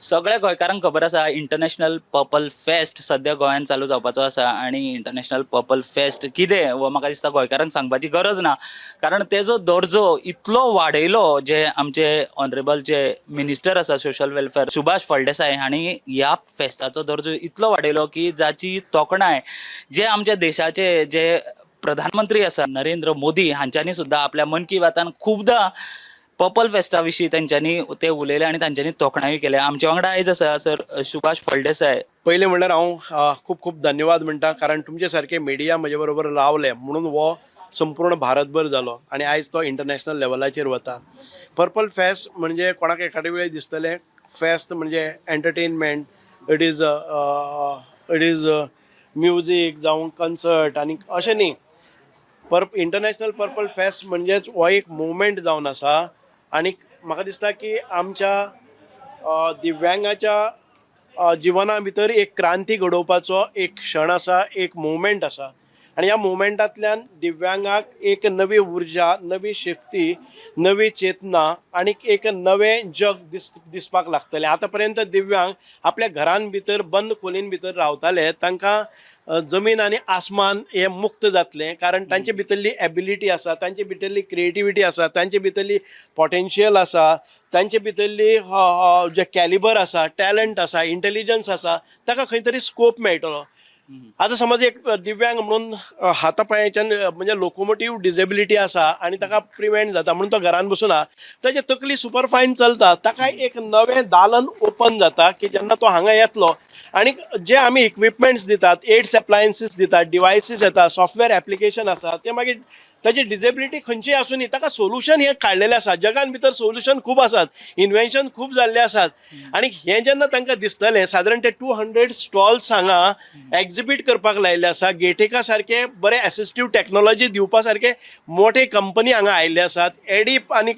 सगळ्या गोंयकारांक खबर आसा इंटरनॅशनल पर्पल फेस्ट सध्या गोंयांत चालू जावपाचो आसा आनी इंटरनॅशनल पर्पल फेस्ट कितें वो म्हाका दिसता गोंयकारांक सांगपाची गरज ना. कारण तेजो दर्जो इतलो वाडयलो जे आमचे ऑनरेबल जे मिनिस्टर आसा सोशल वेलफेअर सुभाष फळदेसाय हांणी ह्या फेस्टाचो दर्जो इतलो वाडयलो की जाची तोखणाय जे आमच्या देशाचे जे प्रधानमंत्री आसा नरेंद्र मोदी हांच्यांनी सुद्दां आपल्या मन की बातान खुबदां पर्पल फेस्टा विशीं तेंच्यांनी ते उलयले आनी तांच्यांनी तोखणाय केल्या आमचे वांगडा आयज आसा सर सुभाष फळदेसाय पहिले म्हणल्यार हांव खूब खूब धन्यवाद म्हणटा कारण तुमचे सारखे मिडिया म्हजे बरोबर रावले म्हणून हो संपूर्ण भारतभर जालो आणि आयज तो इंटरनॅशनल लेवलाचेर वता. पर्पल फेस्ट म्हणजे कोणाक एखादे वेळी दिसतले फेस्त म्हणजे entertainment it is it is music जावं कन्सर्ट आनी अशें न्ही. पर इंटरनॅशनल पर्पल फेस्ट म्हणजेच हो एक मुवमेंट जावन आसा आनी म्हाका दिसता की आमच्या दिव्यांगाच्या जिवना भितर एक क्रांती घडोवपाचो एक क्षण आसा एक मुवमेंट आसा आनी ह्या मुवमेंटांतल्यान दिव्यांगाक एक नवी उर्जा नवी शक्ती नवी चेतना आनी एक नवें जग दिस दिसपाक लागतलें. आतां पर्यंत दिव्यांग आपल्या घरान भितर बंद खोलीन भितर रावताले. तांकां जमीन आनी आसमान हे मुक्त जातलें. कारण तांचे भितरली एबिलिटी आसा तांचे भितरली क्रिएटिविटी आसा तांचे भितरली पोटेन्शियल आसा तांचे भितरली जे कॅलिबर आसा टॅलंट आसा इंटेलिजन्स आसा ताका खंय तरी स्कोप मेळटलो. आतां समज एक दिव्यांग म्हणून हाता हातापांयाच्यान म्हणजे लोकोमोटीव डिजेबिलिटी आसा आनी ताका प्रिव्हेंट जाता म्हणून तो घरान बसून आहा ताचे तकली सुपरफायन चलता ताका एक नवें दालन ओपन जाता की जेन्ना तो हांगा येतलो. आनी जे आमी इक्विपमेंट्स दितात एड्स एप्लायन्सीस दितात डिवायसीस येता सॉफ्टवेअर एप्लिकेशन आसा ते मागीर ताची डिजेबिलिटी खंयची आसूं न्ही ताका सोल्युशन हे काडलेले आसा जगान भितर सोल्युशन खूब आसात इन्व्हेन्शन खूब जाल्ले आसात आनी हे जेन्ना तांकां दिसतलें सादारण ते टू हंड्रेड स्टॉल्स हांगा एक्झिबीट करपाक लायिल्ले आसा गेटेका सारखे बरे एसिस्टीव टॅक्नोलॉजी दिवपा सारखे मोठे कंपनी हांगा आयिल्ले आसात एडीप आनी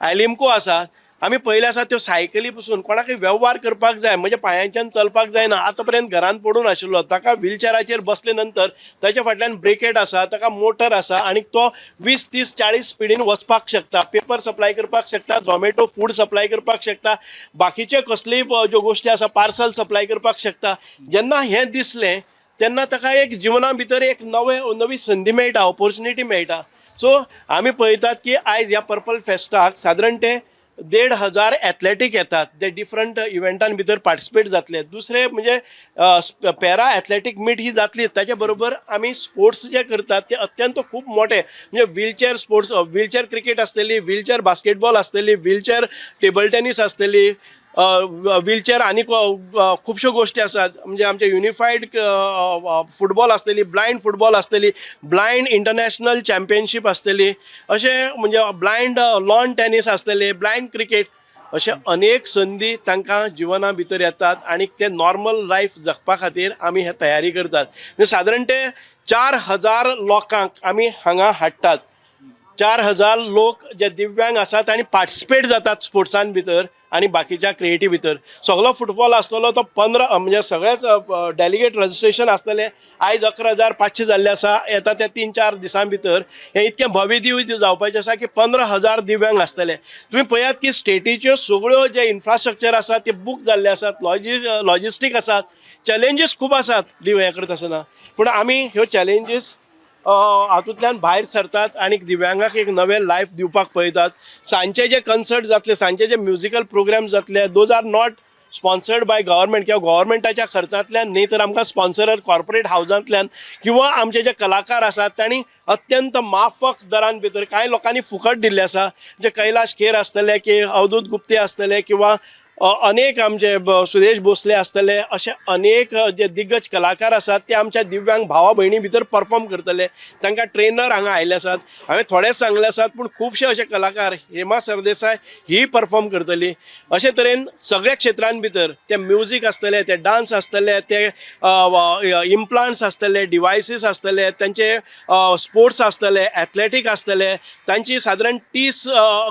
आयलिमको आसा आमी पयले आसा त्यो सायकली पसून कोणाकय वेव्हार करपाक जाय म्हणजे पांयांच्यान चलपाक जायना. आतां पर्यंत घरान पडून आशिल्लो. ताका व्हिलचॅराचेर बसले नंतर ताच्या फाटल्यान ब्रेकेट आसा ताका मोटर आसा आनी तो वीस तीस चाळीस स्पिडीन वचपाक शकता. पेपर सप्लाय करपाक शकता झोमेटो फूड सप्लाय करपाक शकता बाकीचे कसलेय ज्यो गोश्टी आसा पार्सल सप्लाय करपाक शकता. जेन्ना हें दिसलें तेन्ना ताका एक जिवना भितर एक नवे नवी संदी मेळटा ऑपॉर्च्युनिटी मेळटा. सो आमी पळयतात की आयज ह्या पर्पल फेस्टाक सादारण ते देड हजार एथलेटीक येतात. जे डिफरंट इव्हेंटां भितर पार्टिसिपेट जातले. दुसरे म्हणजे पॅरा एथलेटीक मीट ही जातली. ताचे बरोबर आमी स्पोर्ट्स जे करतात ते अत्यंत खूब मोठे. म्हणजे व्हीलचेअर स्पोर्ट्स व्हीलचेअर क्रिकेट आसतली व्हीलचेअर बास्केटबॉल आसतली व्हीलचेअर टेबल टेनिस आसतली व्हीलचेअर आनी खुबश्यो गोश्टी आसात म्हणजे आमचे युनिफायड फुटबॉल आसतली ब्लायंड फुटबॉल आसतली ब्लायंड इंटरनॅशनल चॅम्पियनशीप आसतली अशें म्हणजे ब्लायंड लॉन टेनीस आसतले ब्लायंड क्रिकेट अशे अनेक संदी तांकां जिवना भितर येतात आनी ते नॉर्मल लायफ जगपा खातीर आमी हे तयारी करतात. म्हणजे सादारण ते चार हजार लोकांक आमी हांगा हाडटात. चार हजार लोक जे दिव्यांग आसात आनी पार्टिसिपेट जातात स्पोर्ट्सान भितर आनी बाकीच्या क्रिएटी भितर सगळो फुटबॉल आसतलो तो पंदरा म्हणजे सगळेच डेलिगेट रजिस्ट्रेशन आसतलें आयज अकरा हजार पाचशे जाल्ले आसा येता त्या तीन चार दिसां भितर हे इतके भव्य दिव्य जावपाचें आसा की पंदरा हजार दिव्यांग आसतले तुम्ही पळयात की स्टेटीच्यो सगळ्यो जे इन्फ्रास्ट्रक्चर आसा ते बूक जाल्ले आसात लॉजि लॉजिस्टीक आसात चॅलेंजीस खूब आसात लिव हें करता आसतना पूण आमी ह्यो चॅलेंजीस हातूंतल्यान भायर सरतात आनी दिव्यांगाक एक नवें लायफ दिवपाक पळयतात. सांजचे जे कन्सर्ट जातले सांजचे जे म्युजिकल प्रोग्राम जातले those are not sponsored by government किंवा गव्हर्मेंटाच्या खर्चांतल्यान न्ही तर आमकां स्पॉन्सर कॉर्पोरेट हावजांतल्यान किंवा आमचे जे कलाकार आसात तांणी अत्यंत माफक दरान भितर कांय लोकांनी फुकट दिल्ले आसा. जे कैलाश खेर आसतले की अवधूत गुप्ते आसतले किंवा अनेक आमचे सुरेश भोसले आसतले अशे अनेक जे दिग्गज कलाकार आसात ते आमच्या दिव्यांग भावा भयणी भितर परफॉर्म करतले. तांकां ट्रेनर हांगा आयले आसात हांवें थोडेच सांगले आसात पूण खुबशे अशे कलाकार हेमा सरदेसाय ही परफॉर्म करतली. अशे तरेन सगळ्या क्षेत्रांत भितर ते म्युजीक आसतले ते डान्स आसतले ते इम्प्लांट्स आसतले डिवायसीस आसतले तांचे स्पोर्ट्स आसतले एथलेटीक आसतले तांची सादारण तीस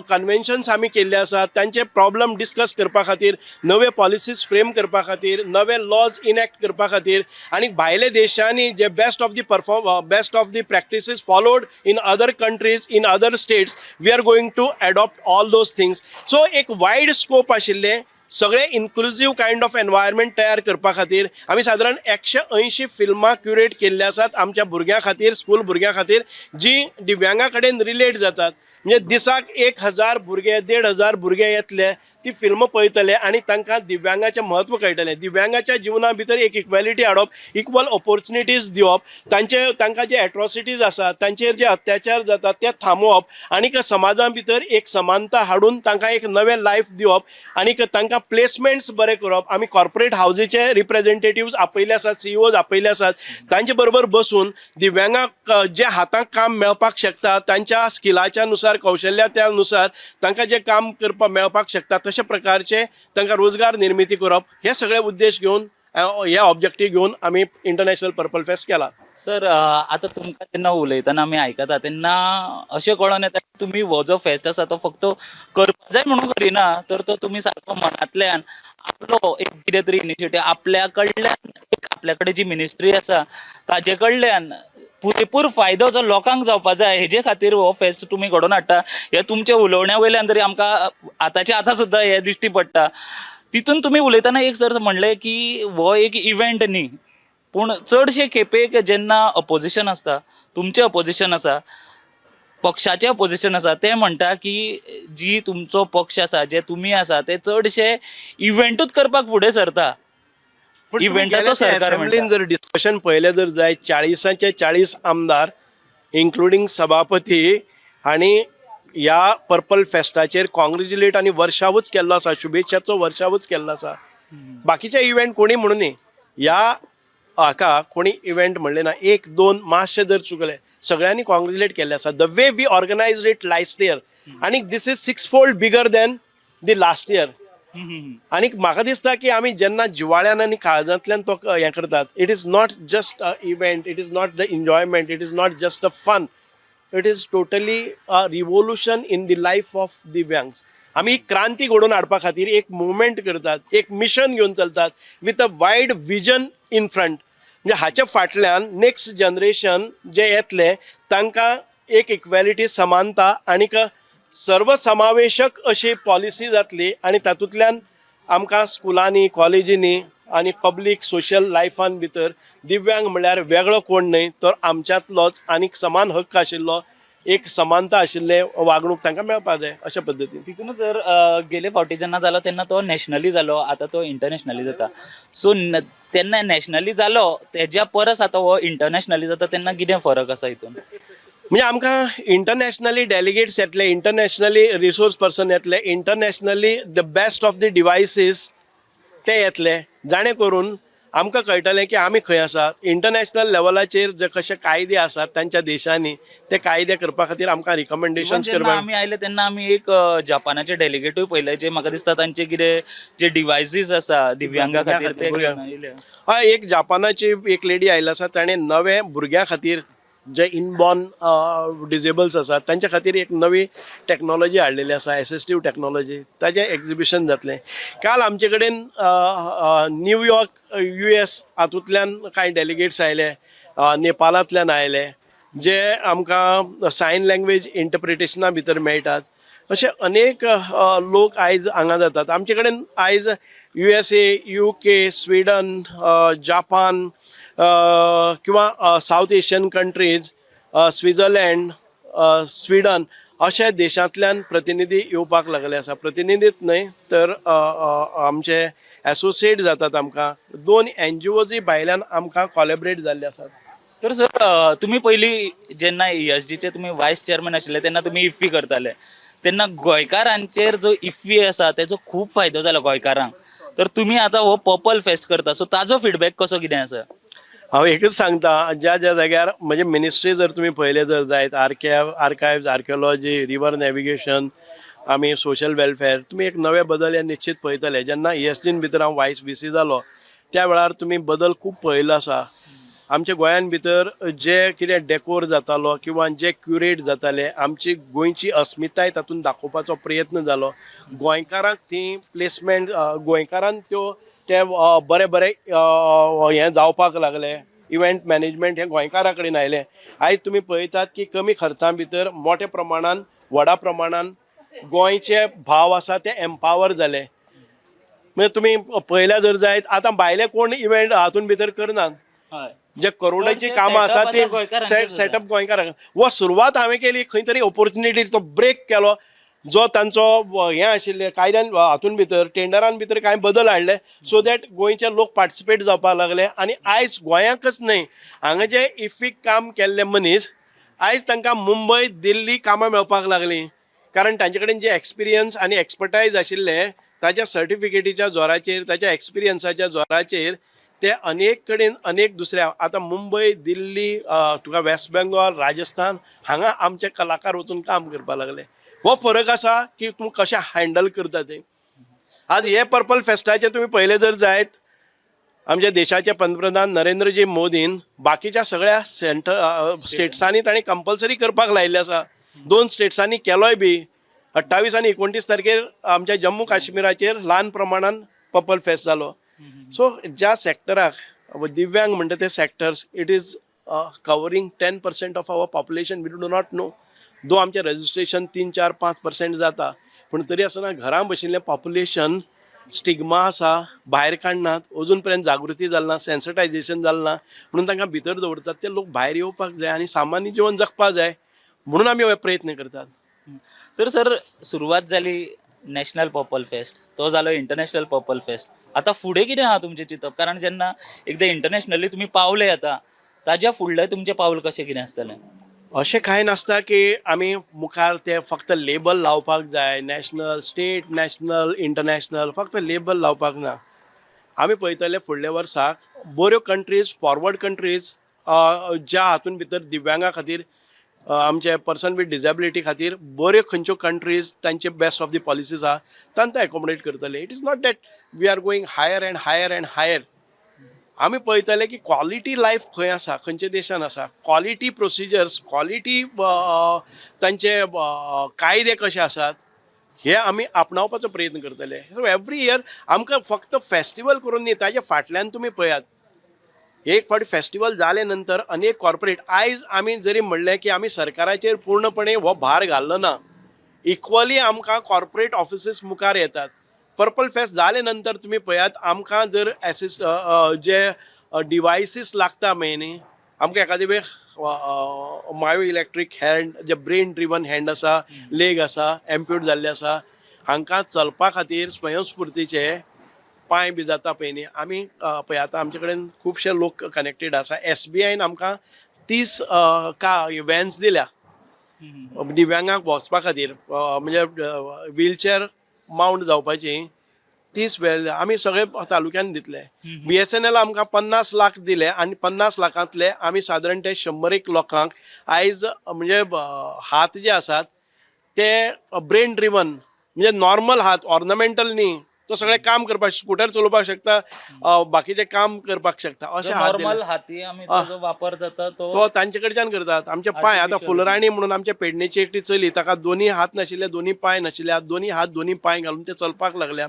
कन्वेन्शन्स आमी केल्ले आसात तांचे प्रॉब्लम डिस्कस करपा खातीर नवे पॉलिसीज फ्रेम करपा खातीर नवे लॉज इनॅक्ट करपा खातीर आनी भायले देशांनी जे best of the perform best of the practices followed in other countries in other states we are going to adopt all those things so एक वायड स्कोप आशिल्ले सगळे इन्क्लुझीव कायंड ऑफ एनवायरमेंट तयार करपा खातीर आमी सादारण एकशे अंयशीं फिल्मां क्युरेट केल्ली आसात आमच्या भुरग्यां खातीर स्कूल भुरग्यां खातीर जी दिव्यांगा कडेन रिलेट जातात. म्हणजे दिसाक एक हजार भुरगे देड हजार भुरगे येतले ती फिल्म पळयतले आनी तांकां दिव्यांगाचें म्हत्व कळटलें दिव्यांगाच्या जिवना भितर एक इक्वेलिटी हाडप इक्वल ऑपॉर्च्युनिटीज दिवप तांचे तांकां जे एट्रॉसिटीज आसात तांचेर जे अत्याचार जातात ते थांबोवप आनीक समाजा भितर एक समानता हाडून तांकां एक नवें लायफ दिवप आनीक तांकां प्लेसमेंट्स बरे करप. आमी कॉर्पोरेट हावजीचे रिप्रेझेंटेटिव्ज आपयले आसात सीईओज आपयले आसात तांचे बरोबर बसून दिव्यांगाक जे हातांक काम मेळपाक शकता तांच्या स्किलाच्या नुसार कौशल्या त्या नुसार तांकां जे काम करपाक मेळपाक शकता तशा प्रकारचे तांकां रोजगार निर्मिती करप हे सगळे उद्देश घेवन हे ऑब्जेक्टीव घेवन आमी इंटरनॅशनल पर्पल फेस्ट केला. सर आता तुमकां जेन्ना उलयतना आमी आयकता तेन्ना अशें कळोन येता की तुमी हो जो फेस्ट आसा तो फक्त करपा जाय म्हणून करिना तर तो तुमी सारको मनांतल्यान आपलो एक कितें तरी इनिशिएटीव आपल्या कडल्यान एक आपल्या कडेन जी मिनिस्ट्री आसा ताजे कडल्यान पुरेपूर फायदो जो लोकांक जावपा जाय हेजे खातीर हो फेस्ट तुमी घडोवन हाडटा. हे तुमच्या उलोवण्या वयल्यान तरी आमकां आतांच्या आतां सुद्दां हे दिश्टी पडटा. तितून तुमी उलयतना एक सर म्हणलें की हो एक इव्हेंट न्ही. पूण चडशे खेपेक जेन्ना अपोजिशन आसता तुमचें अपोजिशन आसा पक्षाचें अपोजिशन आसा ते म्हणटा की जी तुमचो पक्ष आसा जे तुमी आसा ते चडशे इव्हेंटूच करपाक फुडें सरता. इव्हेंटाचो सरकार. जर डिस्कशन पळयलें जर जाय चाळीसाचे चाळीस आमदार इन्क्लुडींग सभापती आणि ह्या पर्पल फेस्टाचेर कॉंग्रेच्युलेट आनी वर्षावूच केल्लो आसा शुभेच्छाचो वर्षावूच केल्लो आसा बाकीचे इव्हेंट कोणी म्हणून न्ही. ह्या हाका कोणी इव्हेंट म्हणले ना एक दोन मातशे जर चुकले. सगळ्यांनी कॉंग्रेच्युलेट केल्ले आसा the way we organise it last year आनी this is six fold bigger than the last year आणि म्हाका दिसता की आमी जेन्ना जिवाळ्यान आनी काळजांतल्यान तो हें करतात it is not just a event it is not the enjoyment it is not just a fun it is totally a revolution in the life of दिव्यांग्स आमी क्रांती घडोवन हाडपा खातीर एक मुवमेंट करतात एक मिशन घेवन चलतात with a wide vision in front म्हणजे हाच्या फाटल्यान नेक्स्ट जनरेशन जे येतले तांकां एक इक्वेलिटी समानता आनीक सर्वसमावेशक अशी पॉलिसी जातली आनी तातूंतल्यान आमकां स्कुलांनी कॉलेजींनी आनी पब्लीक सोशल लायफान भितर दिव्यांग म्हळ्यार वेगळो कोण न्हय तर आमच्यांतलोच आनीक समान हक्क आशिल्लो एक समानता आशिल्ले वागणूक तांकां मेळपाक जाय अशा पद्दतीन तितून जर गेले फावटी जेन्ना जालो तेन्ना तो नॅशनली जालो आतां तो इंटरनॅशनली जाता. सो तेन्ना नॅशनली जालो तेज्या परस आतां हो इंटरनॅशनली जाता तेन्ना कितें फरक आसा हितून? म्हणजे आमकां इंटरनॅशनली डेलिगेट्स येतले इंटरनॅशनली रिसोर्स पर्सन येतले internationally the best of the devices ते येतले. जाणे करून आमकां कळटलें की आमी खंय आसात इंटरनॅशनल लेवलाचेर जे कशे कायदे आसात तांच्या देशांनी ते कायदे करपा खातीर आमकां रिकमेंडेशन्स जेन्ना करपाक आमी आयले तेन्ना आमी एक जपानाचे डेलिगेटूय पयले जे म्हाका दिसता तांचे कितें जे डिवायसीस आसा दिव्यांगा खातीर ते. हय एक जापानाची एक लेडी आयली आसा ताणें नवे भुरग्यां खातीर जे इनबॉर्न डिजेबल्स आसात तांच्या खातीर एक नवी टॅक्नॉलॉजी हाडलेली आसा एसिस्टीव टॅक्नॉलॉजी ताजें एग्जिबिशन जातलें. काल आमचे कडेन न्यूयॉर्क यू एस हातूंतल्यान कांय डेलिगेट्स आयले नेपालांतल्यान नेपाळांतल्यान आयले जे आमकां सायन लँग्वेज इंटरप्रिटेशना भितर मेळटात. अशे अनेक लोक आयज हांगा जातात. आमचे कडेन आयज U S A U K Sweden Japan किंवा South Asian countries a, Switzerland Sweden अशा देशांतल्यान प्रतिनिधी येवपाक लागले आसा. प्रतिनिधीत न्हय तर आमचे एसोसिएट जातात आमकां. दोन एन जी ओजी भायल्यान आमकां कॉलेबरेट जाल्ले आसात. तर सर तुम्ही पहिली जेन्ना ईएसजीचे तुम्ही वायस चेअरमॅन आशिल्ले तेन्ना तुम्ही इफ्फी करताले. तेन्ना गोंयकारांचेर जो इफ्फी आसा तेजो खूब फायदो जाला गोंयकारांक. तर तुम्ही आता हो पर्पल फेस्ट करता सो ताजो फीडबॅक कसो कितें आसा? हांव एकच सांगता ज्या ज्या जाग्यार म्हणजे मिनिस्ट्री जर तुमी पळयले जर जायत archive archives archaeology river navigation आमी सोशल वेलफेअर तुमी एक नवे बदल हे निश्चित पळयतले जेन्ना ईएसडीन भितर हांव वायस व्ही सी जालो त्या वेळार तुमी बदल खूब पळयलो आसा आमच्या गोंयान भितर जे कितें डेकोर जातालो किंवा जे क्युरेट जाताले आमची गोंयची अस्मिताय तातूंत दाखोवपाचो प्रयत्न जालो गोंयकारांक ती प्लेसमेंट गोंयकारान त्यो ते बरे बरे हें जावपाक लागले. इव्हेंट मॅनेजमेंट हे गोंयकारा कडेन आयले आयज तुमी पळयतात की कमी खर्चा भितर मोठ्या प्रमाणान व्हडा प्रमाणान गोंयचे भाव आसा ते एम्पावर जाले. म्हणजे तुम्ही पयल्या जर जायत आता भायले कोण इव्हेंट हातून भितर करनात? जे करोडाची कामां आसा ती सेटअप गोंयकारांक वो सुरवात हांवें केली खंय तरी ऑपॉर्च्युनिटी तो ब्रेक केलो. जो तांचो हे हें आशिल्ले कायद्यान हातून भितर टेंडरान भितर कांय बदल हाडले सो दॅट गोंयचे लोक पार्टिसिपेट जावपाक लागले आनी आयज गोंयाकच न्हय हांगा जे इफीक काम केल्ले मनीस आयज तांकां मुंबय दिल्ली कामां मेळपाक लागलीं. कारण तांचे कडेन जे एक्सपिरियन्स आनी एक्सपर्टायज आशिल्ले ताच्या सर्टिफिकेटीच्या जोराचेर ताच्या एक्सपिरियन्साच्या जोराचेर ते अनेक कडेन अनेक दुसऱ्या आतां मुंबय दिल्ली तुका वेस्ट बेंगॉल राजस्थान हांगा आमचे कलाकार वचून काम करपाक लागले. हो फरक आसा की तूं कशें हँडल करता तें. आज हे पर्पल फेस्टाचे तुमी पहिले जर जायत आमच्या देशाचे पंतप्रधान नरेंद्रजी मोदीन बाकीच्या सगळ्या सेंटर स्टेट्सांनी ताणी कंपल्सरी करपाक लायिल्लें आसा दोन स्टेट्सांनी केलोय बी. अठ्ठावीस आनी एकोणतीस तारखेर आमच्या जम्मू काश्मीराचेर ल्हान प्रमाणान पर्पल फेस्ट जालो सो ज्या सेक्टराक दिव्यांग म्हणटा ते sectors it is covering ten percent of our population we do not know though आमचें रजिस्ट्रेशन तीन चार पांच पर्सेंट जाता. पूण तरी आसतना घरां बशिल्लें पॉप्युलेशन स्टिग्मा आसा भायर काडनात अजून पर्यंत जागृती जालना सेन्सिटायझेशन म्हणून तांकां भितर दवरतात ते लोक भायर येवपाक जाय आनी सामान्य जिवन जगपाक जाय म्हणून आमी हे प्रयत्न करतात. तर सर सुरवात जाली नॅशनल पर्पल फेस्ट तो जालो इंटरनॅशनल पर्पल फेस्ट आता फुडें कितें आहा तुमचें चिंतप कारण जेन्ना एकदां इंटरनॅशनली तुमी पावले आता ताज्या फुडलें तुमचें पावल कशें कितें आसतलें अशें कांय नासता की आमी मुखार ते फक्त लेबल लावपाक जाय नॅशनल स्टेट नॅशनल इंटरनॅशनल फक्त लेबल लावपाक ना. आमी पळयतले फुडल्या वर्साक बऱ्यो कंट्रीज फॉरवर्ड कंट्रीज ज्या हातून भितर दिव्यांगा खातीर आमचे पर्सन विथ डिजेबिलिटी खातीर बऱ्यो खंयच्यो कंट्रीज तांचे बेस्ट ऑफ दी पॉलिसीज आहा तांकां एकोमोडेट करतले. It is not that we are going higher and higher and higher आमी पळयतले की क्वॉलिटी लायफ खंय आसा खंयच्या देशान आसा क्वॉलिटी प्रोसिजर्स क्वॉलिटी तांचे कायदे कशे आसात हे आमी आपणावपाचो प्रयत्न करतले. सो एवरी इयर आमकां फक्त फेस्टिवल करून न्ही ताजे फाटल्यान तुमी पळयात. एक फावटी फेस्टिवल जाले नंतर अनेक कॉर्पोरेट आयज आमी जरी म्हणलें की आमी सरकाराचेर पूर्णपणे हो भार घाल्लो ना इक्वली आमकां कॉर्पोरेट ऑफिसीस मुखार येतात. पर्पल फेस्ट जाले नंतर तुमी पळयात आमकां जर एसिस्ट जे डिवायसीस लागता मेय न्ही आमकां एखादे वेळ मायो इलेक्ट्रीक हँड जे ब्रेन ड्रिवन हँड आसा लेग आसा एम्प्यूट जाल्ले आसा हांकां चलपा खातीर स्वयंस्फूर्तीचे पांय बी जाता पळय न्ही आमी अ, पळय आतां आमचे कडेन खुबशे लोक कनेक्टेड आसा. एस बी आयन आमकां तीस का व्हॅन्स दिल्या. दिव्यांगांक वचपा खातीर म्हणजे व्हीलचेअर माउंट जावपाची. तीस वेल आमी सगळे तालुक्यान दितले. बी एस एन एल आमकां पन्नास लाख दिले आनी पन्नास लाखांतले आमी सादारण ते शंबर एक लोकांक आयज म्हणजे हात जे आसात ते ब्रेन ड्रिवन म्हणजे नॉर्मल हात ऑर्नमेंटल न्ही तो सगळे काम करपाक स्कुटर चलोवपाक शकता बाकीचे काम करपाक शकता अशे हात दिले. नॉर्मल हाती आमी तो जो वापर जाता तो तो तांचे कडच्यान करतात आमचे पांय आतां Artificial. फुलराणी म्हणून आमच्या पेडणेची एकटी चली ताका दोन्ही हात नाशिल्ले दोन्ही पांय नाशिल्ले दोन्ही हात दोन्ही पांय घालून ते चलपाक लागल्या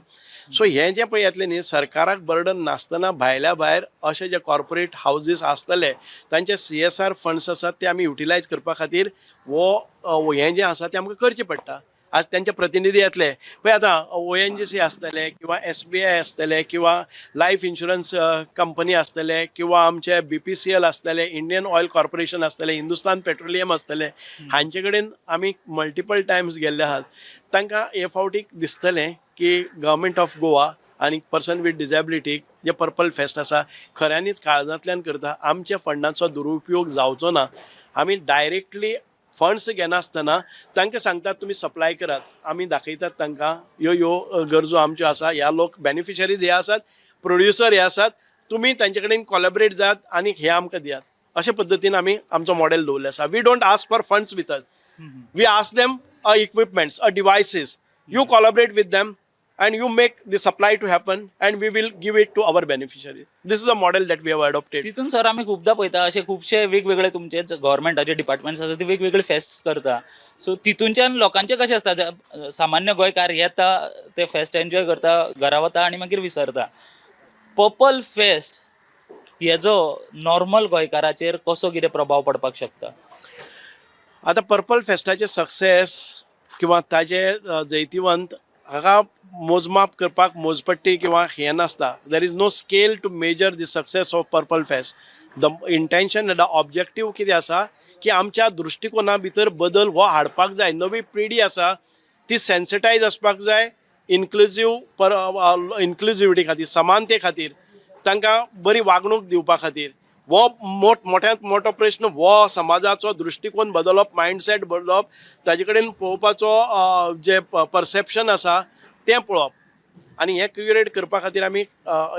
सो हे जे पळय येतले न्ही सरकाराक बर्डन नासतना भायल्या भायर अशे जे कॉर्पोरेट हाऊजीस आसतले तांचे सी एस आर फंड्स आसात ते आमी युटिलायज करपा खातीर वो अ, हे जे आसा ते आमकां करचें पडटा आज त्यांचे प्रतिनिधी येतले पळय आतां ओ एन जी सी आसतले किंवा एस बी आय आसतले किंवा लायफ इन्शुरन्स कंपनी आसतले किंवा आमचे बी पी सी एल आसतले इंडियन ऑयल कॉर्पोरेशन आसतले हिंदुस्तान पेट्रोलियम आसतले हांचे कडेन आमी मल्टिपल टायम्स गेल्ले आहात. तांकां हे फावटी दिसतलें की गव्हर्मेंट ऑफ गोवा आनी पर्सन विथ डिजेबिलिटीक जे पर्पल फेस्ट आसा खऱ्यांनीच काळजांतल्यान करता आमच्या फंडांचो दुरुपयोग जावचो ना. आमी डायरेक्टली फंड्स घेनासतना तांकां सांगतात तुमी सप्लाय करात आमी दाखयतात तांकां ह्यो ह्यो अ, गरजो आमच्यो आसा ह्या लोक बेनिफिशरीज हे आसात प्रोड्युसर हे आसात तुमी तांचे कडेन कॉलेबरेट जात आनी हे आमकां दियात. अशे पद्दतीन आमी आमचो मॉडेल दवरले आसा we don't ask for funds with us we ask them uh, equipments or devices. You collaborate with them and you make the supply to happen and we will give it to our beneficiaries. This is a model that we have adopted. तितून sir आम्ही खूपदा पळयता असे खुबशे वेगवेगळे तुमचे गव्हर्मेंटाचे departments आसा ते वेगवेगळे फेस्ट करता. सो तितूनच्यान लोकांचे कशें आसता जे सामान्य गोंयकार येता ते फेस्ट एन्जॉय करता घरा वता आनी मागीर विसरता. पर्पल फेस्ट हेजो नॉर्मल गोंयकाराचेर कसो कितें प्रभाव पडपाक शकता? आता पर्पल फेस्टाचे सक्सेस किंवा ताजे अ, जैतिवंत हाका मोजमाप करपाक मोजपट्टी किंवा हें नासता. There is no scale to measure the success of purple fest the intention the objective कितें आसा? की आमच्या दृश्टिकोना भितर बदल हो हाडपाक जाय. नवी पिढी आसा ती सेन्सिटायज आसपाक जाय. इन्क्लुजीव पर इन्क्लुजिविटी खातीर समानते खातीर तांकां बरी वागणूक दिवपा खातीर. हो मोठ मोठ्यांत मोठो प्रश्न हो समाजाचो दृश्टिकोन बदलप मायंडसेट बदलप ताजे कडेन पळोवपाचो जे परसेप्शन आसा तें पळोवप. आनी हें क्युरेट करपा खातीर आमी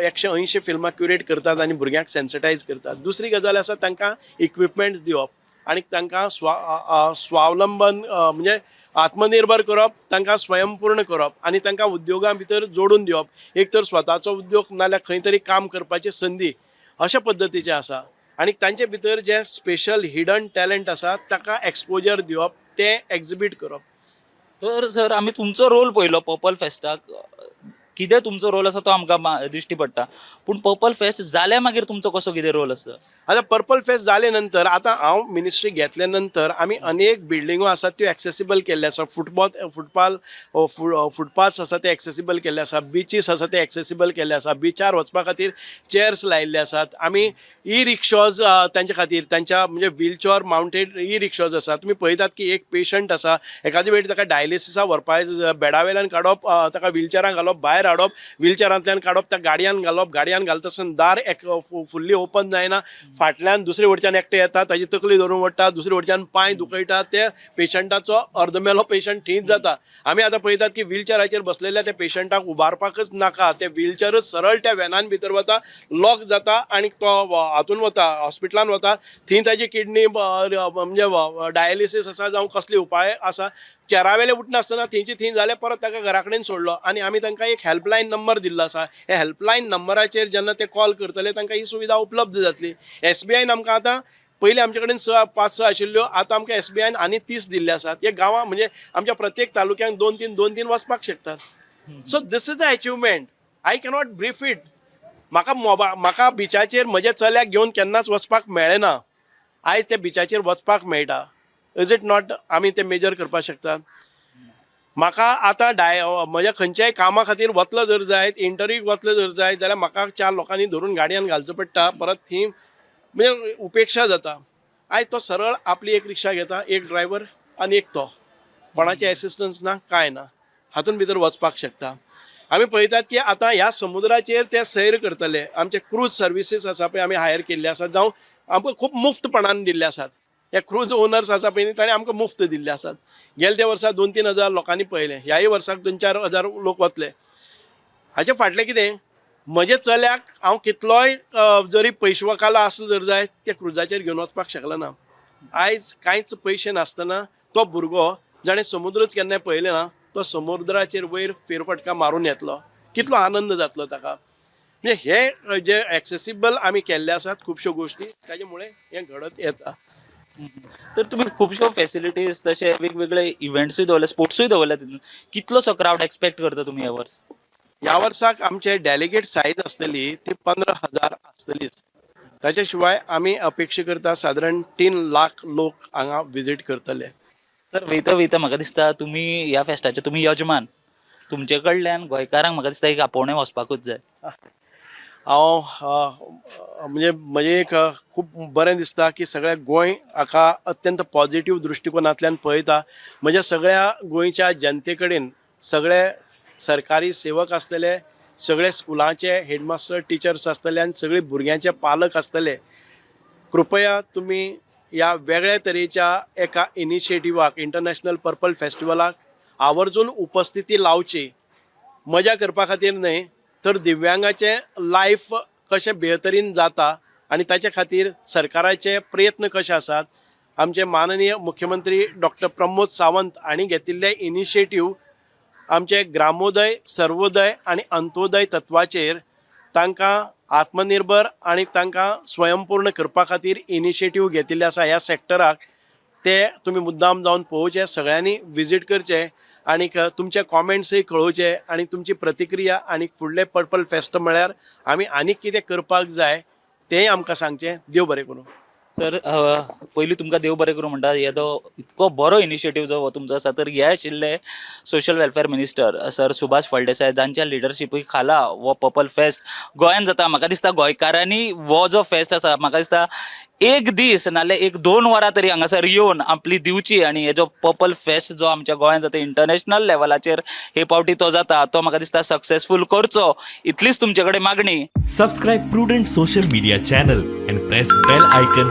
एकशे अंयशीं फिल्मां क्युरेट करतात आनी भुरग्यांक सेन्सिटायज करतात. दुसरी गजाल आसा तांकां इक्विपमेंट दिवप आनी तांकां स्वा स्वावलंबन म्हणजे आत्मनिर्भर करप तांकां स्वयंपूर्ण करप आनी तांकां उद्योगां भितर जोडून दिवप. एक तर स्वताचो उद्योग नाल्यार खंय तरी काम करपाची संदी अशा पद्दतीचें आसा. आनी तांचे भितर जे स्पेशल हिडन टॅलंट आसा ताका एक्सपोजर दिवप तें एक्झिबीट करप. तर सर आमी तुमचो रोल पळयलो पर्पल फेस्टाक कितें तुमचो रोल आसा तो आमकां मा- दिश्टी पडटा? पूण पर्पल फेस्ट जाल्या मागीर तुमचो कसो कितें रोल आसा आतां पर्पल फेस्ट जाले नंतर आतां हांव मिनिस्ट्री घेतले नंतर आमी अनेक बिल्डिंगो आसात त्यो एक्सेसिबल केल्ले आसा फुटपाथ फुटपाल फुटपाथ्स आसा ते एक्सेसिबल केल्ले आसा बिचीस आसा ते एक्सेसिबल केल्ले आसा बिचार वचपा खातीर चेअर्स लायिल्ले आसात आमी ई रिक्षॉज तांच्या खातीर तांच्या म्हणजे व्हीलचेअर माउंटेड ई रिक्षॉज आसा तुमी पळयतात की एक पेशंट आसा एखादे वेळी ताका डायलिसिसा व्हरपाक बेडा वयल्यान काडप ताका व्हीलचेअरान घालप भायर हाडप व्हीलचेरांतल्यान काडप त्या गाडयान घालप गाडयान घालता आसतना दार एक फुल्ली ओपन जायना. फाटल्यान दुसरे वटच्यान एकटे येता ताजी तकली धरून वडटा दुसरे वटच्यान पांय दुखयटा ते पेशंटाचो अर्दमेलो पेशंट थींच जाता. आमी आतां पळयतात की व्हीलचेराचेर बसलेल्या त्या पेशंटाक उबारपाकच नाका. ते व्हीलचेरच सरळ त्या व्हॅनान भितर वता लॉक जाता आनी तो हातून वता हॉस्पिटलान वता. थंय ताजी किडनी म्हणजे डायलिसीस आसा जावं कसले उपाय आसा चेरावेले उठनासतना थंयचे थंय जाले परत ताका घरा कडेन सोडलो. आनी आमी तांकां एक हेल्पलायन नंबर दिल्लो आसा हे हेल्पलायन नंबराचेर जेन्ना ते कॉल करतले तांकां ही सुविधा उपलब्ध जातली. एस बी आयन आमकां आतां पयलीं आमचे कडेन स पांच स आशिल्ल्यो आतां आमकां एस बी आयन आनी तीस दिल्ले आसात हे गांवां म्हणजे आमच्या प्रत्येक तालुक्यांक दोन तीन दोन तीन वचपाक शकतात. So this is a achievement I cannot brief it म्हाका मोबा म्हाका बिचाचेर म्हज्या चल्याक घेवन केन्नाच वचपाक मेळ्ळें ना आयज त्या बिचाचेर वचपाक मेळटा. इज इट नॉट आमी ते मेजर करपाक शकतात म्हाका आतां डाय म्हज्या खंयच्याय कामा खातीर वतलो जर जायत इंटरव्यूक वतलो जर जायत जाल्यार म्हाका चार लोकांनी धरून गाडयान घालचो पडटा परत थंय म्हणजे उपेक्षा जाता. आयज तो सरळ आपली एक रिक्षा घेता एक ड्रायव्हर आनी एक तो. कोणाचे एसिस्टन्स ना कांय ना. हातून भितर वचपाक शकता. आमी पळयतात की आतां ह्या समुद्राचेर ते सैर करतले. आमचे क्रूज सर्विसीस आसा पळय आमी हायर केल्ले आसात. जावं आमकां खूब मुफ्तपणान दिल्ले आसात. हे क्रूज ओनर्स आसा पळय ताणें आमकां मुफ्त दिल्ले आसात गेल्या त्या वर्सा दोन तीन हजार लोकांनी पळयलें. ह्याय वर्साक दोन चार हजार लोक वतले. हाचे फाटलें कितें? म्हज्या चल्याक हांव कितलोय जरी पयशवकालो आसलो जर जायत त्या क्रुजाचेर घेवन वचपाक शकलो ना. आयज कांयच पयशे नासतना तो भुरगो जाणें समुद्रच केन्नाय पळयलें ना तो समुद्राचेर वयर फेरफटका मारून येतलो. कितलो आनंद जातलो ताका. म्हणजे हे जे एक्सेसिबल आमी केल्ले आसात खुबश्यो गोश्टी ताजे मुळे हें घडत येता. तर तुम्ही खुबश्यो फॅसिलिटीज तशे वेगवेगळे इव्हेंट्सूय दवरले स्पोर्ट्सूय दवरले तितून कितलोसो क्राऊड एक्सपेक्ट करता तुम्ही ह्या वर्स ह्या वर्साक आमचे डेलिगेट सायज आसतली ती पंदरा हजार आसतलीच ताच्या शिवाय आमी अपेक्षा करता सादारण तीन लाख लोक हांगा विजीट करतले. तर वयता वयता म्हाका दिसता तुमी ह्या फेस्टाचे तुमी यजमान. तुमचे कडल्यान गोंयकारांक म्हाका दिसता एक आपोवणें वचपाकूच जाय. हांव म्हणजे म्हजें एक खूब बरें दिसता की सगळें गोंय हाका अत्यंत पॉझिटिव्ह दृश्टिकोनांतल्यान पळयता म्हज्या सगळ्या गोंयच्या जनते कडेन सगळे सरकारी सेवक आसतले सगळे स्कुलांचे हेडमास्टर टिचर्स आसतले आनी सगळे भुरग्यांचे पालक आसतले कृपया तुम्ही या वेगळ्या तरेच्या एका इनिशिएटिवाक इंटरनॅशनल पर्पल फेस्टिवलाक आवर्जून उपस्थिती लावची. मजा करपा खातीर न्हय तर दिव्यांगाचे लायफ कशें बेहतरीन जाता आनी ताचे खातीर सरकाराचे प्रयत्न कशे आसात आमचे माननीय मुख्यमंत्री डॉक्टर प्रमोद सावंत हांणी घेतिल्ले इनिशिएटीव आमचे ग्रामोदय सर्वोदय आनी अंत्योदय तत्वाचेर तांकां आत्मनिर्भर आनी तांकां स्वयंपूर्ण करपा खातीर इनिशिएटीव घेतिल्ले आसा ह्या सॅक्टराक ते तुमी मुद्दाम जावन पळोवचे सगळ्यांनी विजीट करचे. आनीक तुमचे कॉमेंट्सही कळोवचे आनी तुमची प्रतिक्रिया आणि फुडले पर्पल फेस्ट म्हळ्यार आमी आनीक कितें करपाक जाय तेंय आमकां सांगचें. देव बरें करूं. सर अ, पयलीं तुमकां देव बरें करूं म्हणटा येदो इतको बरो इनिशिएटीव जो हो तुमचो आसा तर हे आशिल्ले social welfare minister sir Subhash Phaldesai जांच्या लिडरशिपी खाला हो पर्पल फेस्ट गोंयान जाता म्हाका दिसता गोंयकारांनी हो जो फेस्ट आसा म्हाका दिसता एक दीस नाल्यार एक दोन वरां तरी हांगासर येवन आपली दिवची आनी हेजो पर्पल फेस्ट जो आमच्या गोंयांत जाता इंटरनॅशनल लेवलाचेर हे पावटी तो जाता तो म्हाका दिसता सक्सेसफूल करचो. इतलीच तुमचे कडेन मागणी. Subscribe Prudent Social Media channel and press bell icon